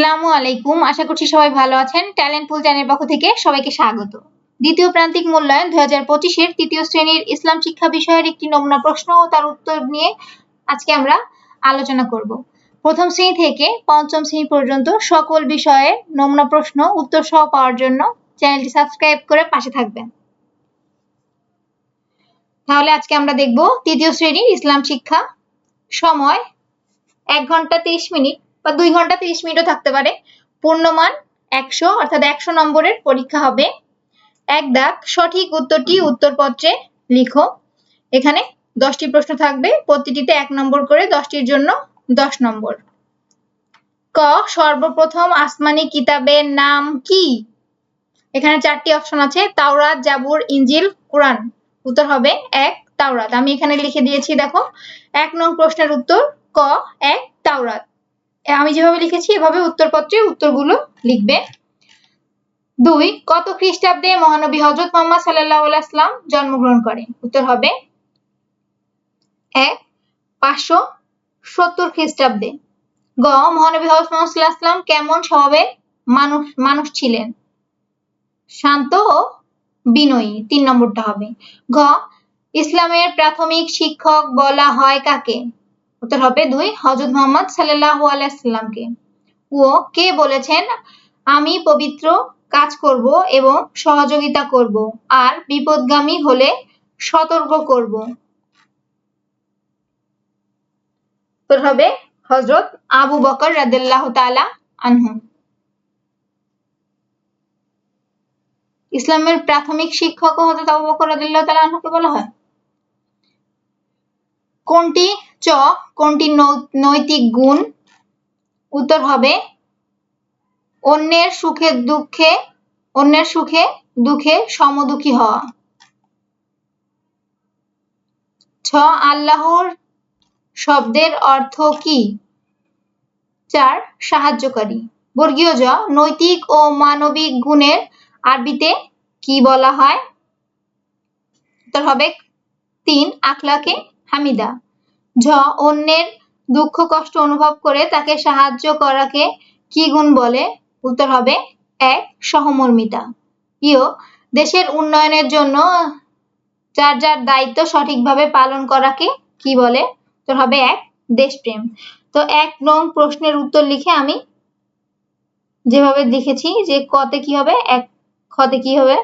আসসালামু আলাইকুম। আশা করছি সবাই ভালো আছেন। ট্যালেন্ট পুল চ্যানেলের পক্ষ থেকে সবাইকে স্বাগত। দ্বিতীয় প্রান্তিক মূল্যায়ন দুই হাজার পঁচিশের তৃতীয় শ্রেণির ইসলাম শিক্ষা বিষয়ের একটি নমুনা প্রশ্ন ও তার উত্তর নিয়ে আজকে আমরা আলোচনা করব। প্রথম শ্রেণি থেকে পঞ্চম শ্রেণি পর্যন্ত সকল বিষয়ের নমুনা প্রশ্ন, উত্তর সহ পাওয়ার জন্য চ্যানেলটি সাবস্ক্রাইব করে পাশে থাকবেন। তাহলে আজকে আমরা দেখব তৃতীয় শ্রেণির ইসলাম শিক্ষা সময় এক ঘণ্টা তিরিশ মিনিট। বা দুই ঘণ্টা তিরিশ মিনিটও থাকতে পারে। পূর্ণমান একশো, অর্থাৎ একশো নম্বরের পরীক্ষা হবে। এক দাগ, সঠিক উত্তরটি উত্তরপত্রে লিখো। এখানে দশটি প্রশ্ন থাকবে, প্রতিটিতে এক নম্বর করে, দশটির জন্য দশ নম্বর। ক, সর্বপ্রথম আসমানি কিতাবের নাম কি? এখানে চারটি অপশন আছে, তাওরাত, জাবুর ইঞ্জিল কোরআন। উত্তর হবে এক, তাওরাত। আমি এখানে লিখে দিয়েছি, দেখো। এক নং প্রশ্নের উত্তর, ক, এক, তাওরাত। আমি যেভাবে লিখেছি, এভাবে উত্তরপত্রে উত্তরগুলো লিখবে। দুই, কত খ্রিস্টাব্দে মহানবী হজরত মোহাম্মদ সাল্লাহ আসলাম জন্মগ্রহণ করেন? উত্তর হবে এক, পাঁচশো সত্তর খ্রিস্টাব্দে। গ, মহানবী হজরত মোহাম্মদ সাল্লাহ আসলাম কেমন স্বভাবের মানুষ মানুষ ছিলেন? শান্ত ও বিনয়ী, তিন নম্বরটা হবে। ঘ, ইসলামের প্রাথমিক শিক্ষক বলা হয় কাকে? উত্তর হবে দুই হজরত মোহাম্মদ সাল্লাহ আলাইসাল্লামকে ও কে বলেছেন, আমি পবিত্র কাজ করব এবং সহযোগিতা করব আর বিপদগামী হলে সতর্ক করব। উত্তর হবে হজরত আবু বকর রাদিল্লাহ তালা আনহু। ইসলামের প্রাথমিক শিক্ষক হজরত আবু বকর রাদিল্লাহ তালা আনহুকে বলা হয়। কোনটি? চ, কোনটি নৈতিক গুণ? উত্তর হবে, অন্যের সুখে দুঃখে, অন্যের সুখে দুঃখে সমদুখী হওয়া। ছ, আল্লাহর শব্দের অর্থ কি? চার, সাহায্যকারী। বর্গীয় জ, নৈতিক ও মানবিক গুণের আরবিতে কি বলা হয়? উত্তর হবে, তিন, আখলাকে হামিদা। ঝ, অন্যের দুঃখ কষ্ট অনুভব করে তাকে সাহায্য করাকে কি গুণ বলে? উত্তর হবে, এক, সহমর্মিতা। ইয় দেশের উন্নয়নের জন্য যার যার দায়িত্ব সঠিকভাবে পালন করাকে কি বলে? উত্তর হবে, এক, দেশপ্রেম। তো এক নং প্রশ্নের উত্তর লিখে আমি যেভাবে লিখেছি যে কতে কি হবে, এক খতে কি হবে?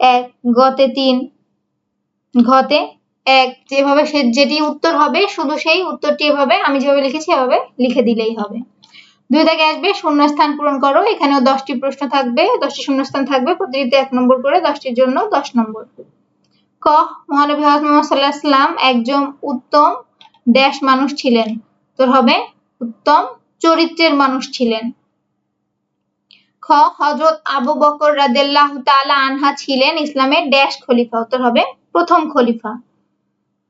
এক গতে তিন ঘতে এক, যেভাবে সে, যেটি উত্তর হবে, শুধু সেই উত্তরটি এভাবে, আমি যেভাবে লিখেছি এভাবে লিখে দিলেই হবে। দুই দাগে আসবে, শূন্যস্থান পূরণ করো, এখানেও দশটি প্রশ্ন থাকবে, দশটি শূন্যস্থান থাকবে প্রতিটিতে এক নম্বর করে দশটির জন্য দশ নম্বর। ক, মহানবী হজরত মোহাম্মদ সাল্লাহ একজন উত্তম ড্যাশ মানুষ ছিলেন। তোর হবে, উত্তম চরিত্রের মানুষ ছিলেন। খ হজরত আবু বকর রাদেল্লাহ তালা আনহা ছিলেন ইসলামের ড্যাশ খলিফা। উত্তর হবে, প্রথম খলিফা।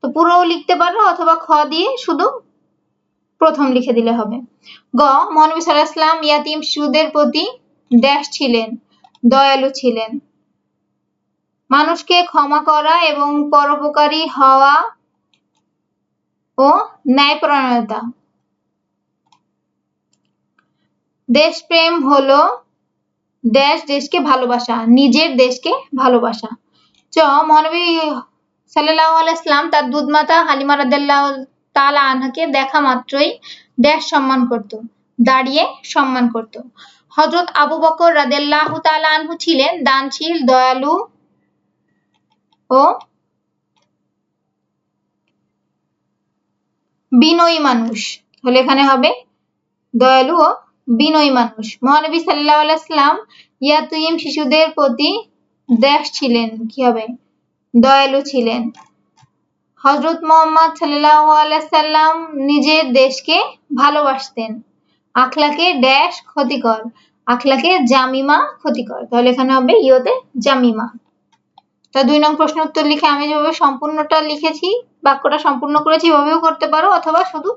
তো পুরো লিখতে পারো অথবা খ দিয়ে শুধু প্রথম লিখে দিলে হবে। গ মহানবী সাল্লাহাম ইয়াতিম শিশুদের প্রতি ড্যাশ ছিলেন, দয়ালু ছিলেন। মানুষকে ক্ষমা করা এবং পরোপকারী হওয়া ও ন্যায়পরায়ণতা। দেশপ্রেম হলো দেশ দেশকে ভালোবাসা, নিজের দেশকে ভালোবাসা। চ মহানবী সাল্লাহ আলাইসলাম তার দুধমাতা হালিমা রাদাল্লাহ তালা আনহাকে দেখা মাত্রই ড্যাশ সম্মান করত, দাঁড়িয়ে সম্মান করত। হজরত আবু বকর রাদেল্লাহ তালা আনহু ছিলেন দানশীল, দয়ালু ও বিনয়ী মানুষ। তাহলে এখানে হবে দয়ালু ও বিনয়ী মানুষ। মহানবী সাল্লাহ আলাইসলাম ইয়াতুইম শিশুদের প্রতি দেশ ছিলেন। কি হবে? দয়ালু ছিলেন। হজরত মোহাম্মদ সাল্লাম নিজের দেশকে ভালোবাসতেন। আখলাকে ড্যাশ ক্ষতিকর, আখলাকে জামিমা ক্ষতিকর। তাহলে এখানে হবে ইয়োতে জামিমা। তা দুই নং প্রশ্ন উত্তর লিখে আমি যেভাবে সম্পূর্ণটা লিখেছি, বাক্যটা সম্পূর্ণ করেছি, এভাবেও করতে পারো অথবা শুধু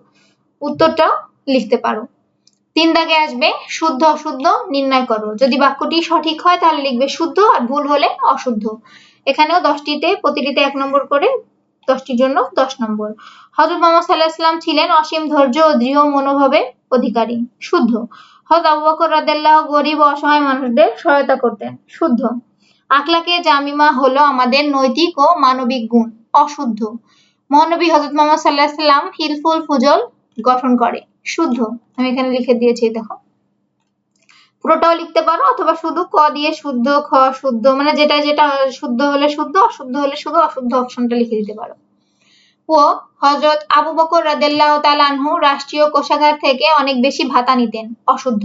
উত্তরটাও লিখতে পারো। তিন দাগে আসবে শুদ্ধ অশুদ্ধ নির্ণয় করো। যদি বাক্যটি সঠিক হয় তাহলে লিখবে শুদ্ধ আর ভুল হলে অশুদ্ধ। এখানেও দশটিতে, প্রতিটিতে এক নম্বর করে, দশটির জন্য দশ নম্বর। হজরত মোহাম্মদ সাল্লাহ ছিলেন অসীম ধৈর্য ও দৃঢ় মনোভাবের অধিকারী, শুদ্ধ। হযরত আবু বকর গরিব ও অসহায় মানুষদের সহায়তা করতেন, শুদ্ধ। আখলাকে জামিমা হলো আমাদের নৈতিক ও মানবিক গুণ, অশুদ্ধ। মহানবী হজরত মোহাম্মদ সাল্লাহ সাল্লাম হিলফুল ফুজল গঠন করে, শুদ্ধ। আমি এখানে লিখে দিয়েছি, দেখো। পুরোটাও লিখতে পারো, অথবা শুধু ক দিয়ে শুদ্ধ, খ শুদ্ধ মানে যেটা যেটা শুদ্ধ হলে শুদ্ধ, অশুদ্ধ হলে শুধু অশুদ্ধ অপশনটা লিখে দিতে পারো। ও হজরত আবু বকর রাদেল্লাহ তালানহু রাষ্ট্রীয় কোষাগার থেকে অনেক বেশি ভাতা নিতেন, অশুদ্ধ।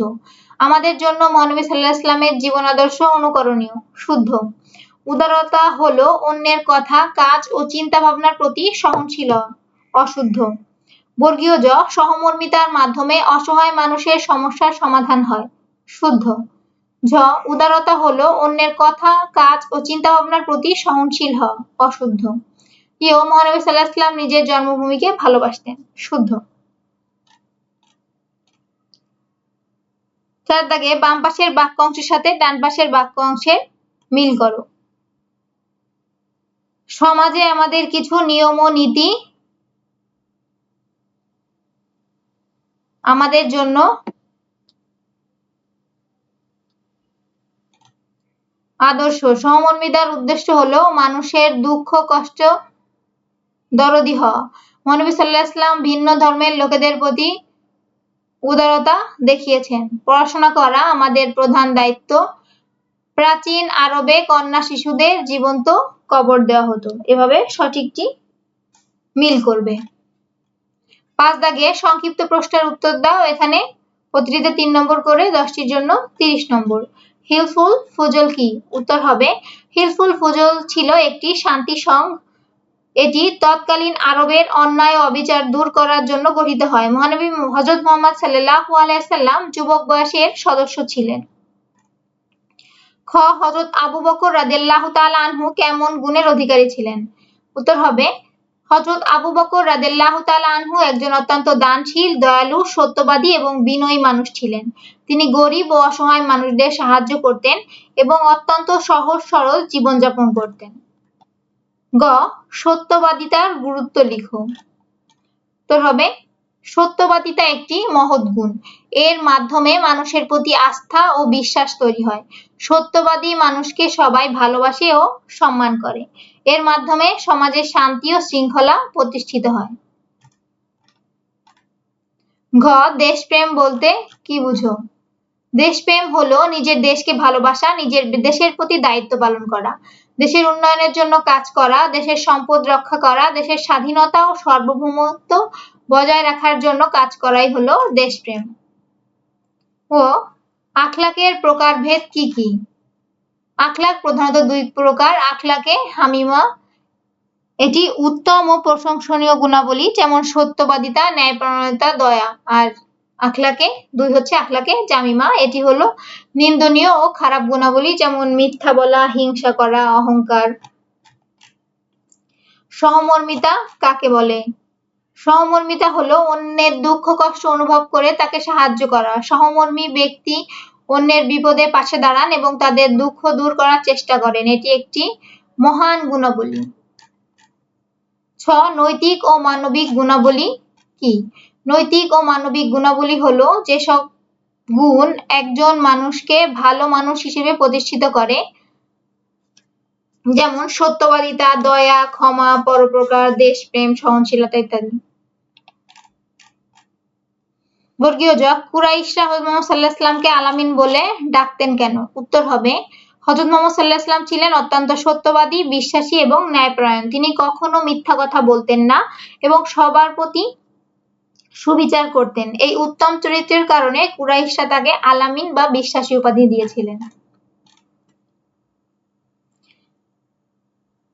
আমাদের জন্য মহানবী সাল্লাহ ইসলামের জীবন আদর্শ অনুকরণীয়, শুদ্ধ। উদারতা হলো অন্যের কথা, কাজ ও চিন্তা ভাবনার প্রতি সহনশীল, অশুদ্ধ। বর্গীয় জ, সহমর্মিতার মাধ্যমে অসহায় মানুষের সমস্যার সমাধান হয়। শুদ্ধ। ঝ, উদারতা হলো অন্যের কথা, কাজ ও চিন্তা ভাবনার প্রতি সহনশীল হওয়া, অশুদ্ধ। ইয় মহানবী সাল্লাহ ইসলাম নিজের জন্মভূমিকে ভালোবাসতেন, শুদ্ধ। চার দাগে বাম পাশের বাক্য অংশের সাথে ডান পাশের বাক্য অংশের মিল করো। সমাজে আমাদের কিছু নিয়ম ও নীতি আমাদের জন্য আদর্শ। সহমর্মিতার উদ্দেশ্য হলো মানুষের দুঃখ, কষ্ট, দরদি হওয়া। মহানবী সাল্লাহ ইসলাম ভিন্ন ধর্মের লোকেদের প্রতি উদারতা দেখিয়েছেন। পড়াশোনা করা আমাদের প্রধান দায়িত্ব। প্রাচীন আরবে কন্যা শিশুদের জীবন্ত কবর দেওয়া হতো। এভাবে সঠিকটি মিল করবে। পাঁচ দাগে সংক্ষিপ্ত প্রশ্নের উত্তর দাও। এখানে প্রতিটিতে তিন নম্বর করে, দশটির জন্য তিরিশ নম্বর। হিলফুল ফুজল কি? উত্তর হবে হিলফুল ফুজল ছিল একটি শান্তি সংঘ এটি তৎকালীন আরবের অন্যায় অবিচার দূর করার জন্য গঠিত হয়। মহানবী হজরত মোহাম্মদ সাল্লাহ আলাইসাল্লাম যুবক বয়সের সদস্য ছিলেন। খ হজরত আবু বকর রাদিয়াল্লাহু তাআলা আনহু কেমন গুণের অধিকারী ছিলেন? উত্তর হবে হজরত আবু বকর রাদেল্লাহ আনহু একজন অত্যন্ত দানশীল, দয়ালু, সত্যবাদী এবং বিনয়ী মানুষ ছিলেন। তিনি গরিব ও অসহায় মানুষদের সাহায্য করতেন এবং অত্যন্ত সহজ সরল জীবনযাপন করতেন। গ, সত্যবাদিতার গুরুত্ব লিখো। তো হবে সত্যবাদিতা একটি মহৎ গুণ। এর মাধ্যমে মানুষের প্রতি আস্থা ও বিশ্বাস তৈরি হয়। সত্যবাদী মানুষকে সবাই ভালোবাসে ও সম্মান করে। এর মাধ্যমে সমাজের শান্তি ও শৃঙ্খলা প্রতিষ্ঠিত হয়। ঘ, দেশপ্রেম বলতে কি বুঝো? দেশপ্রেম হলো নিজের দেশকে ভালোবাসা, নিজের দেশের প্রতি দায়িত্ব পালন করা। দেশের উন্নয়নের জন্য কাজ করা, দেশের সম্পদ রক্ষা করা, দেশের স্বাধীনতা ও সার্বভৌমত্ব বজায় রাখার জন্য কাজ করাই হলো দেশপ্রেম। ও, আখলাকের প্রকারভেদ কি কি? আখলাক প্রধানত দুই প্রকার, আখলাকে হামিমা, এটি উত্তম ও প্রশংসনীয় গুণাবলী, যেমন সত্যবাদিতা, ন্যায়পরায়ণতা, দয়া, আর আখলাকে, দুই হচ্ছে আখলাকে জামিমা, এটি হলো নিন্দনীয় ও খারাপ গুণাবলী, যেমন মিথ্যা বলা, হিংসা করা, অহংকার, সহমর্মিতা কাকে বলে? সহমর্মিতা হলো অন্যের দুঃখ, কষ্ট অনুভব করে তাকে সাহায্য করা। সহমর্মী ব্যক্তি অন্যের বিপদে পাশে দাঁড়ান এবং তাদের দুঃখ দূর করার চেষ্টা করেন। এটি একটি মহান গুণাবলী। ছ, নৈতিক ও মানবিক গুণাবলী কি? নৈতিক ও মানবিক গুণাবলী হলো যেসব গুণ একজন মানুষকে ভালো মানুষ হিসেবে প্রতিষ্ঠিত করে। যেমন সত্যবাদিতা, দয়া, ক্ষমা, পরোপকার, দেশপ্রেম, সহনশীলতা ইত্যাদি। বর্গীয় জ কুরাইশরা আলামিন বলে ডাকতেন কেন? উত্তর হবে ছিলেন অত্যন্ত সত্যবাদী, বিশ্বাসী এবং ন্যায়পরায়ণ। তিনি কখনো মিথ্যা কথা বলতেন না এবং সবার প্রতি সুবিচার করতেন। এই উত্তম চরিত্রের কারণে কুরাইশরা তাকে আলামিন বা বিশ্বাসী উপাধি দিয়েছিলেন।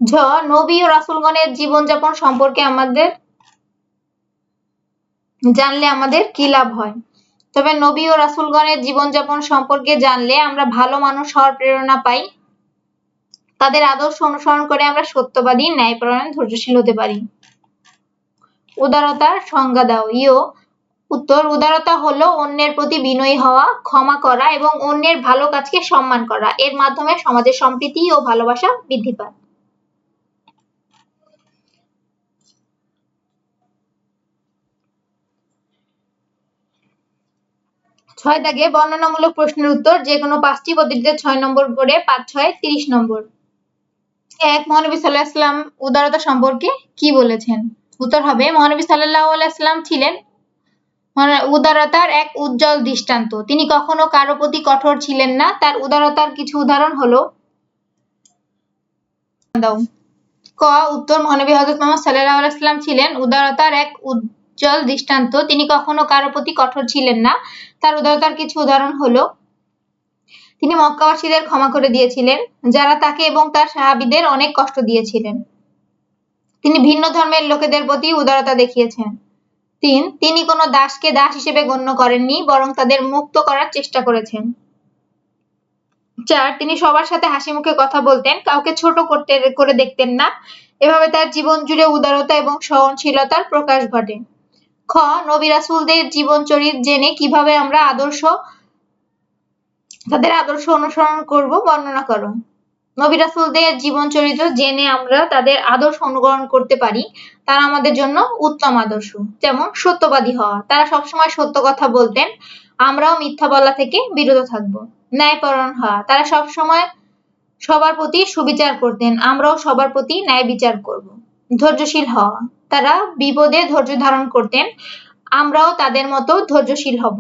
ঝ, নবী ও রাসুলগণের জীবনযাপন সম্পর্কে আমাদের জানলে আমাদের কি লাভ হয়? তবে নবী ও রাসুলগণের জীবনযাপন সম্পর্কে জানলে আমরা ভালো মানুষ হওয়ার প্রেরণা পাই। তাদের আদর্শ অনুসরণ করে আমরা সত্যবাদী, ন্যায়পরায়ণ, ধৈর্যশীল হতে পারি। উদারতার সংজ্ঞা দাও। ইও উত্তর, উদারতা হলো অন্যের প্রতি বিনয়ী হওয়া, ক্ষমা করা এবং অন্যের ভালো কাজকে সম্মান করা। এর মাধ্যমে সমাজের সম্প্রীতি ও ভালোবাসা বৃদ্ধি পায়। ছয় দাগে বর্ণনামূলক প্রশ্নের উত্তর যে কোনো পাঁচটি পদ্ধতিতে ছয় নম্বর করে পাঁচ ছয় তিরিশ নম্বর। এক, মহানবী সাল্লাহ উদারতা সম্পর্কে কি বলেছেন? উত্তর হবে, মহানবী সাল্লাহ ছিলেন উদারতার এক উজ্জ্বল দৃষ্টান্ত। তিনি কখনো কারও প্রতি কঠোর ছিলেন না। তার উদারতার কিছু উদাহরণ হলো ক, উত্তর মহানবী হজরত মোহাম্মদ সাল্লাহ আলাইসাল্লাম ছিলেন উদারতার এক উজ্জ্বল দৃষ্টান্ত। তিনি কখনো কারও প্রতি কঠোর ছিলেন না। তার উদারতার কিছু উদাহরণ হলো, তিনি মক্কাবাসীদের ক্ষমা করে দিয়েছিলেন, যারা তাকে এবং তার সাহাবিদের অনেক কষ্ট দিয়েছিলেন। তিনি ভিন্ন ধর্মের লোকেদের প্রতি উদারতা দেখিয়েছেন। তিন, তিনি কোনো দাসকে দাস হিসেবে গণ্য করেননি, বরং তাদের মুক্ত করার চেষ্টা করেছেন। চার, তিনি সবার সাথে হাসি মুখে কথা বলতেন, কাউকে ছোট করতে, করে দেখতেন না। এভাবে তার জীবন জুড়ে উদারতা এবং সহনশীলতার প্রকাশ ঘটে। খ, নবী রাসুলদের জীবন চরিত জেনে কীভাবে আমরা আদর্শ, তাদের আদর্শ অনুসরণ করব, বর্ণনা করো নবী রাসুলদের জীবন চরিত্র জেনে আমরা তাদের আদর্শ অনুকরণ করতে পারি। তারা আমাদের জন্য উত্তম আদর্শ, যেমন সত্যবাদী হওয়া। তারা সবসময় সত্য কথা বলতেন। আমরাও মিথ্যা বলা থেকে বিরত থাকব। ন্যায়পরণ হওয়া। তারা সবসময় সবার প্রতি সুবিচার করতেন। আমরাও সবার প্রতি ন্যায় বিচার করব। ধৈর্যশীল হওয়া তারা বিপদে ধৈর্য ধারণ করতেন, আমরাও তাদের মতো ধৈর্যশীল হব।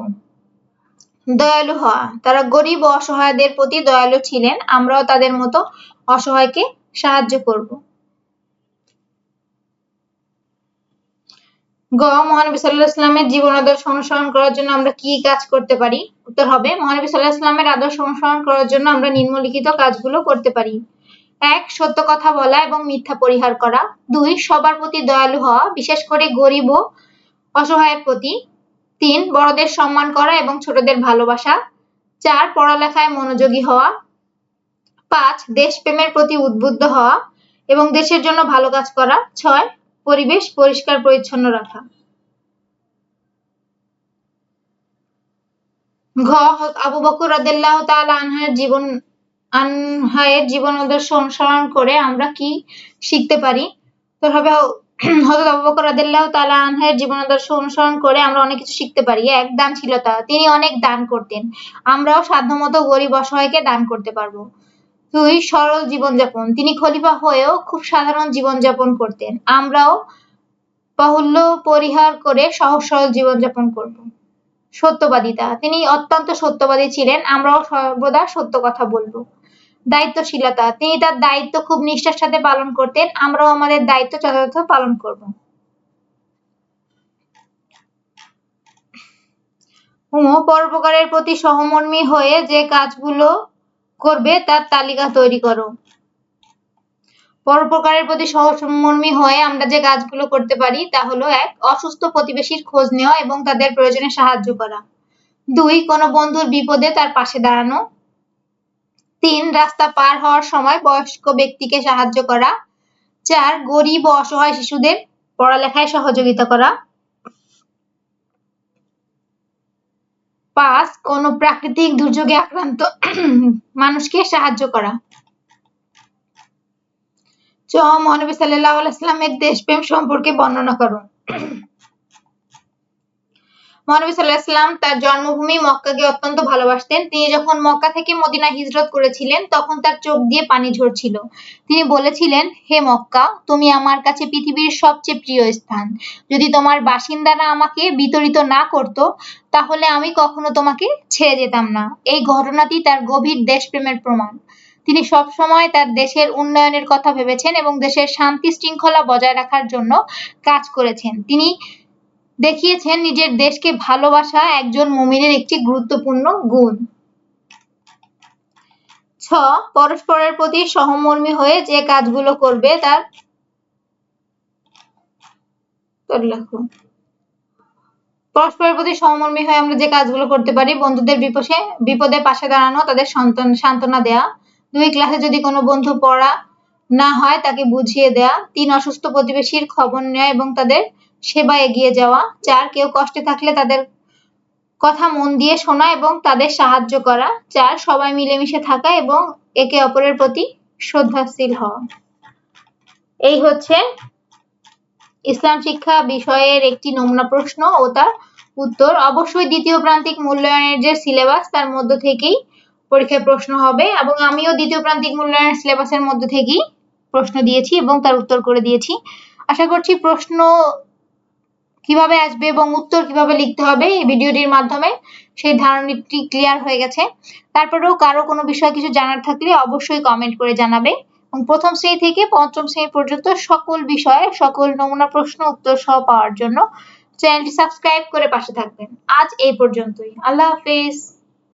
দয়ালু হওয়া। তারা গরিব ও অসহায়দের প্রতি দয়ালু ছিলেন, আমরাও তাদের মতো অসহায়কে সাহায্য করব। গ, মহানবী সাল্লাহ ইসলামের জীবন আদর্শ অনুসরণ করার জন্য আমরা কি কাজ করতে পারি? উত্তর হবে, মহানবী সাল্লাহ ইসলামের আদর্শ অনুসরণ করার জন্য আমরা নিম্নলিখিত কাজগুলো করতে পারি। এক, সত্য কথা বলা এবং মিথ্যা পরিহার করা। দুই, সবার প্রতি দয়ালু হওয়া, বিশেষ করে গরিব ও অসহায়ের প্রতি। তিন, বড়দের সম্মান করা এবং ছোটদের ভালোবাসা। চার, পড়ালেখায় মনোযোগী হওয়া। পাঁচ, দেশপ্রেমের প্রতি উদ্বুদ্ধ হওয়া এবং দেশের জন্য ভালো কাজ করা। ছয়, পরিবেশ পরিষ্কার পরিচ্ছন্ন রাখা। ঘ, আবু বকর রাদিল্লাহ তাআলা আনহার জীবন আনহায়ের জীবন আদর্শ অনুসরণ করে আমরা কি শিখতে পারি? তো হবে হযরত আবু বকর রাদিয়াল্লাহু তাআলা আনহের জীবন আদর্শ অনুসরণ করে আমরা অনেক কিছু শিখতে পারি। এক দানশীলতা তিনি অনেক দান করতেন। আমরাও সাধ্যমতো গরিব অসহায়কে দান করতে পারব। দুই সরল জীবনযাপন। তিনি খলিফা হয়েও খুব সাধারণ জীবনযাপন করতেন। আমরাও বাহুল্য পরিহার করে সহজ সরল জীবনযাপন করব। সত্যবাদিতা। তিনি অত্যন্ত সত্যবাদী ছিলেন। আমরাও সর্বদা সত্য কথা বলব। দায়িত্বশীলতা। তিনি তার দায়িত্ব খুব নিষ্ঠার সাথে পালন করতেন, আমরাও আমাদের দায়িত্ব যথাযথ পালন করব। পরোপকারের প্রতি সহমর্মী হয়ে যে কাজগুলো করবে, তার তালিকা তৈরি করো। পরোপকারের প্রতি সহমর্মী হয়ে আমরা যে কাজগুলো করতে পারি, তা হলো, এক, অসুস্থ প্রতিবেশীর খোঁজ নেওয়া এবং তাদের প্রয়োজনে সাহায্য করা। দুই, কোনো বন্ধুর বিপদে তার পাশে দাঁড়ানো। তিন রাস্তা পার হওয়ার সময় বয়স্ক ব্যক্তিকে সাহায্য করা। চার, গরিব ও অসহায় শিশুদের পড়ালেখায় সহযোগিতা করা। পাঁচ, কোন প্রাকৃতিক দুর্যোগে আক্রান্ত মানুষকে সাহায্য করা। চ, মহানবী সাল্লাহ আলাইস্লামের দেশপ্রেম সম্পর্কে বর্ণনা করো মহানবী সাল্লাহাম তার জন্মভূমি মক্কাকে অত্যন্ত ভালোবাসতেন। তিনি যখন মক্কা থেকে মদিনা হিজরত করেছিলেন, তখন তার চোখ দিয়ে পানি ঝরছিল। তিনি বলেছিলেন, হে মক্কা, তুমি আমার কাছে পৃথিবীর সবচেয়ে প্রিয় স্থান। যদি তোমার বাসিন্দারা আমাকে বিতরিত না করত, তাহলে আমি কখনো তোমাকে ছেড়ে যেতাম না। এই ঘটনাটি তার গভীর দেশপ্রেমের প্রমাণ। তিনি সবসময় তার দেশের উন্নয়নের কথা ভেবেছেন এবং দেশের শান্তি শৃঙ্খলা বজায় রাখার জন্য কাজ করেছেন। তিনি দেখিয়েছেন নিজের দেশকে ভালোবাসা একজন মুমিনের একটি গুরুত্বপূর্ণ গুণ। ছ, পরস্পরের প্রতি সহমর্মী হয়ে যে কাজগুলো করবে তার পরস্পরের প্রতি সহমর্মী হয়ে আমরা যে কাজগুলো করতে পারি, বন্ধুদের বিপদে বিপদে পাশে দাঁড়ানো, তাদের সন্তান সান্ত্বনা দেয়া। দুই, ক্লাসে যদি কোনো বন্ধু পড়া না হয়, তাকে বুঝিয়ে দেয়া। তিন, অসুস্থ প্রতিবেশীর খবর নেওয়া এবং তাদের সেবা এগিয়ে যাওয়া চার কেউ কষ্টে থাকলে তাদের কথা মন দিয়ে শোনা এবং তাদের সাহায্য করা চার সবাই মিলেমিশে থাকা এবং একে অপরের প্রতি শ্রদ্ধাশীল হওয়া। এই হচ্ছে ইসলাম শিক্ষা বিষয়ের একটি নমুনা প্রশ্ন ও তার উত্তর। অবশ্যই দ্বিতীয় প্রান্তিক মূল্যায়নের যে সিলেবাস, তার মধ্য থেকেই পরীক্ষায় প্রশ্ন হবে এবং আমিও দ্বিতীয় প্রান্তিক মূল্যায়নের সিলেবাসের মধ্য থেকেই প্রশ্ন দিয়েছি এবং তার উত্তর করে দিয়েছি। আশা করছি প্রশ্ন কীভাবে আসবে এবং উত্তর কীভাবে লিখতে হবে এই ভিডিওটির মাধ্যমে? সেই ধারণাটি ক্লিয়ার হয়ে গেছে। তারপরেও কারও কোনো বিষয়ে কিছু জানার থাকলে অবশ্যই কমেন্ট করে জানাবে। এবং প্রথম শ্রেণি থেকে পঞ্চম শ্রেণি পর্যন্ত সকল বিষয়ে, সকল নমুনা প্রশ্ন, উত্তর সহ পাওয়ার জন্য চ্যানেলটি সাবস্ক্রাইব করে পাশে থাকবেন। আজ এই পর্যন্তই। আল্লাহ হাফেজ।